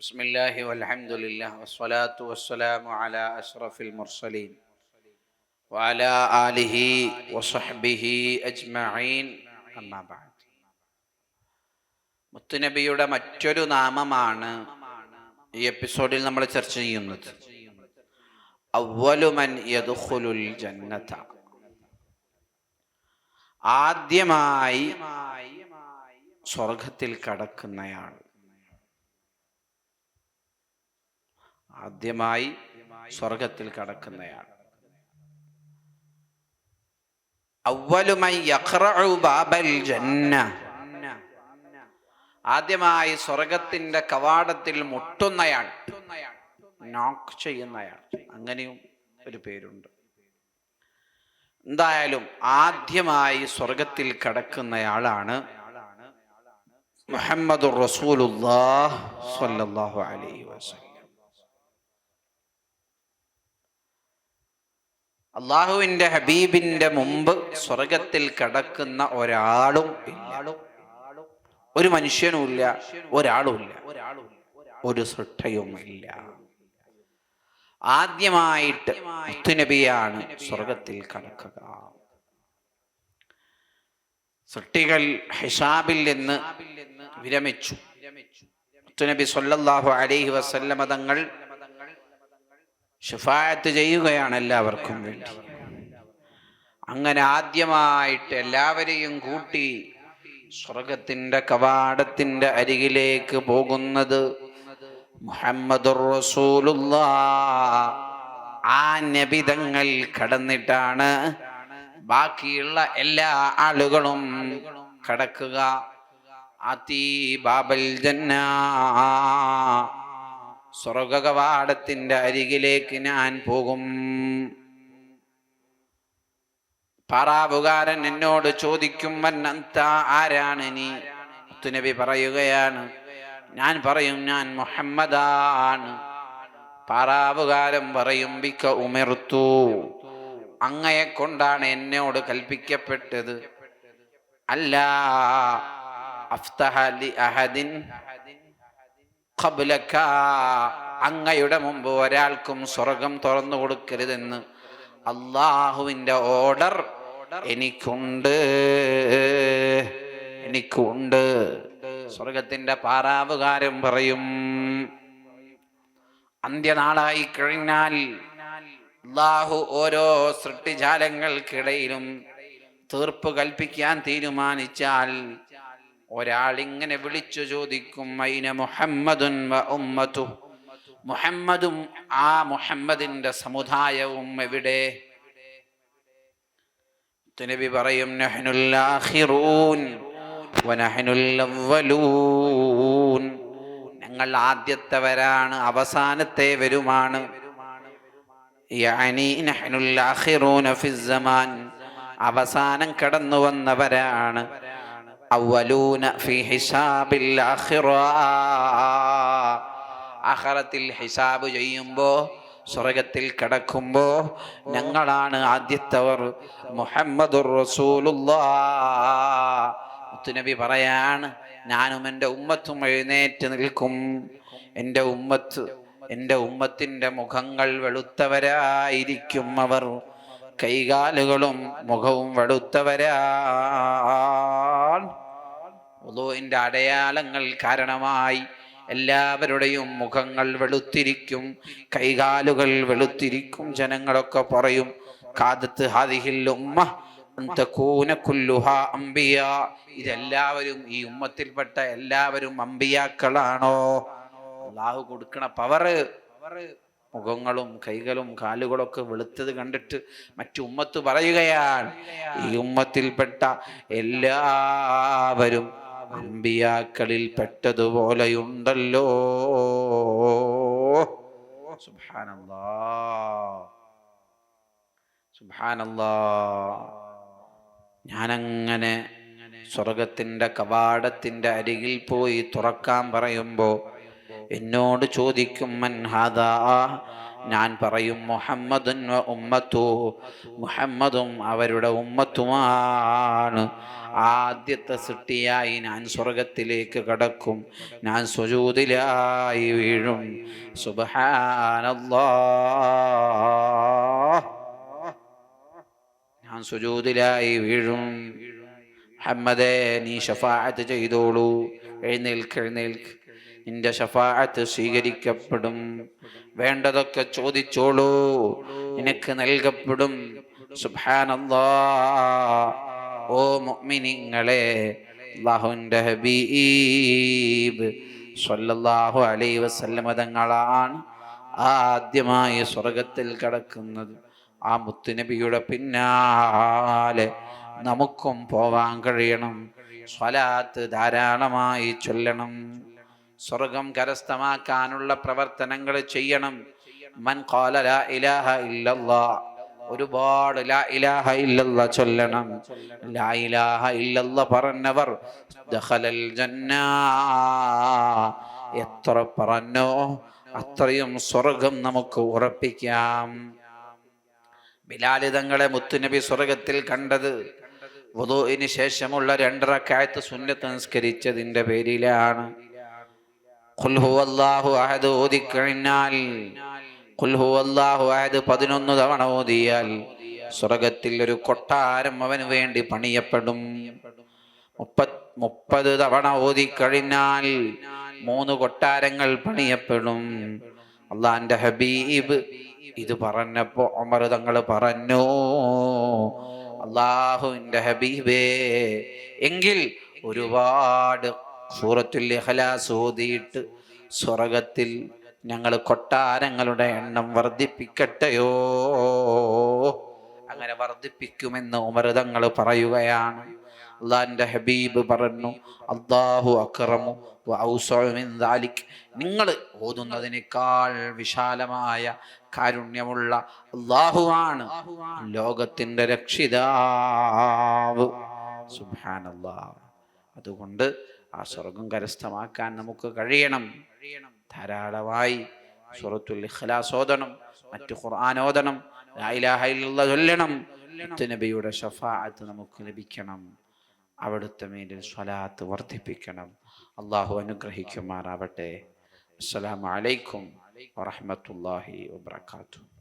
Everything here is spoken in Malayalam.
بسم الله والحمد لله والصلاة والسلام على أشرف المرسلين وعلى آله وصحبه أجمعين أما بعد മുത്തുനബിയുടെ മറ്റൊരു നാമമാണ് ഈ എപ്പിസോഡിൽ നമ്മൾ ചർച്ച ചെയ്യുന്നത് അവലുമൻ യദുഖുലുൽ ജന്നത ആദ്യമായി സ്വർഗത്തിൽ കടക്കുന്നയാൾ ആദ്യമായി സ്വർഗത്തിൽ കടക്കുന്നയാൾ. ആദ്യമായി സ്വർഗത്തിന്റെ കവാടത്തിൽ മുട്ടുന്നയാൾ. നോക്ക് ചെയ്യുന്നയാൾ. അങ്ങനെയും ഒരു പേരുണ്ട്. എന്തായാലും ആദ്യമായി സ്വർഗത്തിൽ കടക്കുന്നയാളാണ് മുഹമ്മദ് റസൂലുല്ലാഹ് സ്വല്ലല്ലാഹു അലൈഹി വസല്ലം. അള്ളാഹുവിന്റെ ഹബീബിന്റെ മുമ്പ് സ്വർഗത്തിൽ കടക്കുന്ന ഒരാളും ഒരു മനുഷ്യനുമില്ല ഒരാളുമില്ല. ഒരു സൃഷ്ടയും ഇല്ല ആദ്യമായിട്ട് മുത്തുനബിയാണ് സ്വർഗത്തിൽ കടക്കുക. സൃഷ്ടികൾ ഹിഷാബിൽ നിന്ന് വിരമിച്ചു. മുത്തുനബി സൊല്ലാഹു അലൈഹി വസല്ലമ തങ്ങൾ ഷിഫായത്ത് ചെയ്യുകയാണ് എല്ലാവർക്കും വേണ്ടി. അങ്ങനെ ആദ്യമായിട്ട് എല്ലാവരെയും കൂട്ടി സ്വർഗത്തിന്റെ കവാടത്തിന്റെ അരികിലേക്ക് പോകുന്നത് മുഹമ്മദുർ റസൂലുള്ള. ആ നബിതങ്ങൾ കടന്നിട്ടാണ്. ബാക്കിയുള്ള എല്ലാ ആളുകളും കടക്കുക. അതി ബാബൽ ജന്ന. സ്വർഗ കവാടത്തിന്റെ അരികിലേക്ക് ഞാൻ പോകും. പാറാവുകാരൻ എന്നോട് ചോദിക്കും വന്നന്ത ആരാണ് നീ? നബി പറയുകയാണ് ഞാൻ പറയും ഞാൻ മുഹമ്മദാണ്. പാറാവുകാരൻ പറയും ബിക്ക ഉമിർത്തു. അങ്ങയെ കൊണ്ടാണ് എന്നോട് കൽപ്പിക്കപ്പെട്ടത്. അല്ല അഫ്തഹ ലി അഹദിൻ ഖബ്ലക അങ്ങയുടെ മുമ്പ് ഒരാൾക്കും സ്വർഗം തുറന്നു കൊടുക്കരുതെന്ന് അള്ളാഹുവിന്റെ ഓർഡർ എനിക്കുണ്ട്. എനിക്കുണ്ട്. സ്വർഗത്തിന്റെ പാറാവുകാരൻ പറയും അന്ത്യനാളായി കഴിഞ്ഞാൽ അള്ളാഹു ഓരോ സൃഷ്ടിജാലങ്ങൾക്കിടയിലും തീർപ്പ് കൽപ്പിക്കാൻ തീരുമാനിച്ചാൽ ഒരാൾ ഇങ്ങനെ വിളിച്ചു ചോദിക്കും അയിന മുഹമ്മദുൻ വ ഉമ്മതു മുഹമ്മദും ആ മുഹമ്മദിന്റെ സമുദായവും എവിടെ? നബി പറയും നഹ്നുൽ ആഖിറൂൻ വനഹ്നുൽ അവ്വലൂൻ ഞങ്ങൾ ആദ്യത്തെവരാണ് അവസാനത്തെ വരുമാണ്. യാനി നഹ്നുൽ ആഖിറൂന ഫിസ് സമാൻ അവസാനം കടന്നു വന്നവരാണ് അവലൂന ഫി ഹിസാബിൽ ഹിസാബ് ചെയ്യുമ്പോൾ സ്വർഗത്തിൽ കിടക്കുമ്പോ ഞങ്ങളാണ് ആദ്യത്തവർ. മുഹമ്മദുർ മുത്തുനബി പറയാണ് ഞാനും എന്റെ ഉമ്മത്തും എഴുന്നേറ്റ് നിൽക്കും. എന്റെ ഉമ്മത്ത് എന്റെ ഉമ്മത്തിന്റെ മുഖങ്ങൾ വെളുത്തവരായിരിക്കും അവർ. കൈകാലുകളും മുഖവും വെളുത്തവരാൻ ഉദുവിന്റെ അടയാളങ്ങൾ കാരണമായി എല്ലാവരുടെയും മുഖങ്ങൾ വെളുത്തിരിക്കും കൈകാലുകൾ വെളുത്തിരിക്കും ജനങ്ങളൊക്കെ പറയും കാതത്ത് ഹാദിഹിൽ ഉമ്മ അമ്പിയ ഇതെല്ലാവരും ഈ ഉമ്മത്തിൽപ്പെട്ട എല്ലാവരും അമ്പിയാക്കളാണോ അള്ളാഹു കൊടുക്കണ പവറ് മുഖങ്ങളും കൈകളും കാലുകളൊക്കെ വെളുത്തത് കണ്ടിട്ട് മറ്റു ഉമ്മത്ത് പറയുകയാണ് ഈ ഉമ്മത്തിൽപ്പെട്ട എല്ലാവരും അമ്പിയാക്കളിൽ പെട്ടതുപോലെയുണ്ടല്ലോ. ഞാനങ്ങനെ സ്വർഗത്തിന്റെ കവാടത്തിന്റെ അരികിൽ പോയി തുറക്കാൻ പറയുമ്പോ എന്നോട് ചോദിക്കും മൻ ഹാദാ? ഞാൻ പറയും മുഹമ്മദുൻ ഉമ്മത്തു. മുഹമ്മദും അവരുടെ ഉമ്മത്തുമാണ്. ആദ്യത്തെ സൃഷ്ടിയായി ഞാൻ സ്വർഗത്തിലേക്ക് കടക്കും. ഞാൻ സുജൂതിലായി വീഴും. സുബഹാനല്ലാ ഞാൻ സുജൂതിലായി വീഴും. മുഹമ്മദേ നീ ഷഫാഅത്ത് ചെയ്തോളൂ. എഴുന്നേൽക്ക് എഴുന്നേൽക്ക്. നിന്റെ ഷഫാഅത്ത് സ്വീകരിക്കപ്പെടും. വേണ്ടതൊക്കെ ചോദിച്ചോളൂ. നിനക്ക് നൽകപ്പെടും. സുബ്ഹാനല്ലാ. ഓ മുഅ്മിനീങ്ങളെ അല്ലാഹുവിന്റെ ഹബീബ് സ്വല്ലല്ലാഹു അലൈഹി വസല്ലമ തങ്ങളാണ് ആദ്യമായി സ്വർഗത്തിൽ കടക്കുന്നത്. ആ മുത്തുനബിയുടെ പിന്നാലെ നമുക്കും പോവാൻ കഴിയണം. സ്വലാത്ത് ധാരാളമായി ചൊല്ലണം. സ്വർഗം കരസ്ഥമാക്കാനുള്ള പ്രവർത്തനങ്ങൾ ചെയ്യണം. മൻ ഖാല ലാ ഇലാഹ ഇല്ലല്ലാ. ഒരുപാട് ലാ ഇലാഹ ഇല്ലല്ല ചൊല്ലണം. ലാ ഇലാഹ ഇല്ലല്ല പറഞ്ഞവർ ദഖലൽ ജന്ന. എത്ര പറഞ്ഞോ അത്രയും സ്വർഗം നമുക്ക് ഉറപ്പിക്കാം. ബിലാലിതങ്ങളെ മുത്തുനബി സ്വർഗത്തിൽ കണ്ടത് വധുവിന് ശേഷമുള്ള രണ്ടറക്കായത്ത് സുന്നത്ത് നിസ്കരിച്ചതിന്റെ പേരിലാണ്. ഓതിക്കഴിഞ്ഞാൽ പതിനൊന്ന് തവണ ഓതിയാൽ സ്വർഗത്തിൽ ഒരു കൊട്ടാരം അവന് വേണ്ടി പണിയപ്പെടും. മുപ്പത് മുപ്പത് തവണ ഓതിക്കഴിഞ്ഞാൽ മൂന്ന് കൊട്ടാരങ്ങൾ പണിയപ്പെടും. അള്ളാന്റെ ഹബീബ് ഇത് പറഞ്ഞപ്പോ ഉമർ തങ്ങൾ പറഞ്ഞു അള്ളാഹുവിന്റെ ഹബീബേ എങ്കിൽ ഒരുപാട് സൂറത്തുൽ ഇഖ്ലാസ് ഓതിയിട്ട് സ്വർഗത്തിൽ ഞങ്ങൾ കൊട്ടാരങ്ങളുടെ എണ്ണം വർദ്ധിപ്പിക്കട്ടെയോ? അങ്ങനെ വർദ്ധിപ്പിക്കുമെന്ന് ഉമർതങ്ങൾ പറയുകയാണ്. അള്ളാഹിന്റെ ഹബീബ് പറഞ്ഞു അള്ളാഹു അക്രമു നിങ്ങൾ ഓതുന്നതിനേക്കാൾ വിശാലമായ കാരുണ്യമുള്ള അള്ളാഹുവാണ് ലോകത്തിന്റെ രക്ഷിതാവ്. സുബാനല്ലാ അതുകൊണ്ട് ആ സ്വർഗം കരസ്ഥമാക്കാൻ നമുക്ക് കഴിയണം. ധാരാളമായി സൂറത്തുൽ ഇഖ്ലാസ് ഓതണം മറ്റു ഖുർആൻ ഓതണം ലാ ചൊല്ലണം. നബിയുടെ ഷഫാഅത്ത് നമുക്ക് ലഭിക്കണം. അവിടുത്തെ മേലിൽ സ്വലാത്ത് വർദ്ധിപ്പിക്കണം. അള്ളാഹു അനുഗ്രഹിക്കുമാറാവട്ടെ. അസ്സലാമു അലൈക്കും വറഹ്മത്തുള്ളാഹി വബറകാതുഹു.